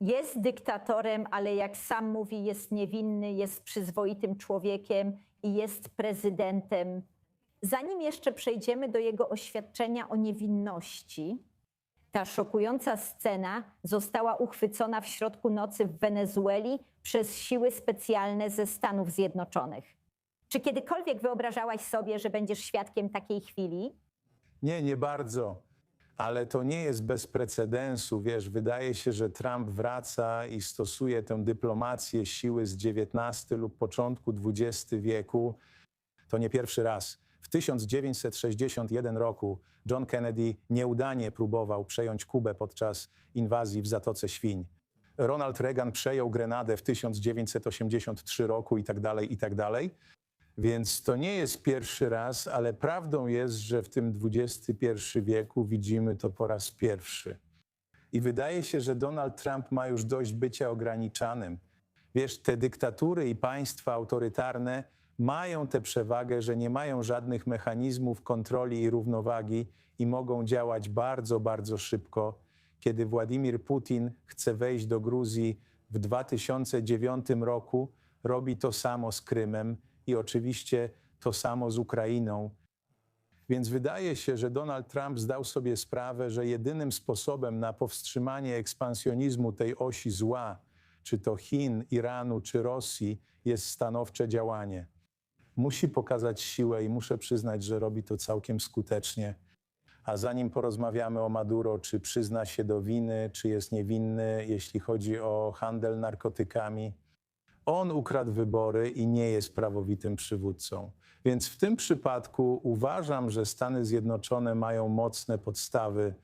jest dyktatorem, ale jak sam mówi, jest niewinny, jest przyzwoitym człowiekiem i jest prezydentem. Zanim jeszcze przejdziemy do jego oświadczenia o niewinności, ta szokująca scena została uchwycona w środku nocy w Wenezueli przez siły specjalne ze Stanów Zjednoczonych. Czy kiedykolwiek wyobrażałaś sobie, że będziesz świadkiem takiej chwili? Nie, nie bardzo. Ale to nie jest bez precedensu. Wiesz, wydaje się, że Trump wraca i stosuje tę dyplomację siły z XIX lub początku XX wieku. To nie pierwszy raz. W 1961 roku John Kennedy nieudanie próbował przejąć Kubę podczas inwazji w Zatoce Świń. Ronald Reagan przejął Grenadę w 1983 roku i tak dalej, i tak dalej. Więc to nie jest pierwszy raz, ale prawdą jest, że w tym XXI wieku widzimy to po raz pierwszy. I wydaje się, że Donald Trump ma już dość bycia ograniczanym. Wiesz, te dyktatury i państwa autorytarne mają tę przewagę, że nie mają żadnych mechanizmów kontroli i równowagi i mogą działać bardzo, bardzo szybko. Kiedy Władimir Putin chce wejść do Gruzji w 2009 roku, robi to samo z Krymem i oczywiście to samo z Ukrainą. Więc wydaje się, że Donald Trump zdał sobie sprawę, że jedynym sposobem na powstrzymanie ekspansjonizmu tej osi zła, czy to Chin, Iranu, czy Rosji, jest stanowcze działanie. Musi pokazać siłę i muszę przyznać, że robi to całkiem skutecznie. A zanim porozmawiamy o Maduro, czy przyzna się do winy, czy jest niewinny, jeśli chodzi o handel narkotykami, on ukradł wybory i nie jest prawowitym przywódcą. Więc w tym przypadku uważam, że Stany Zjednoczone mają mocne podstawy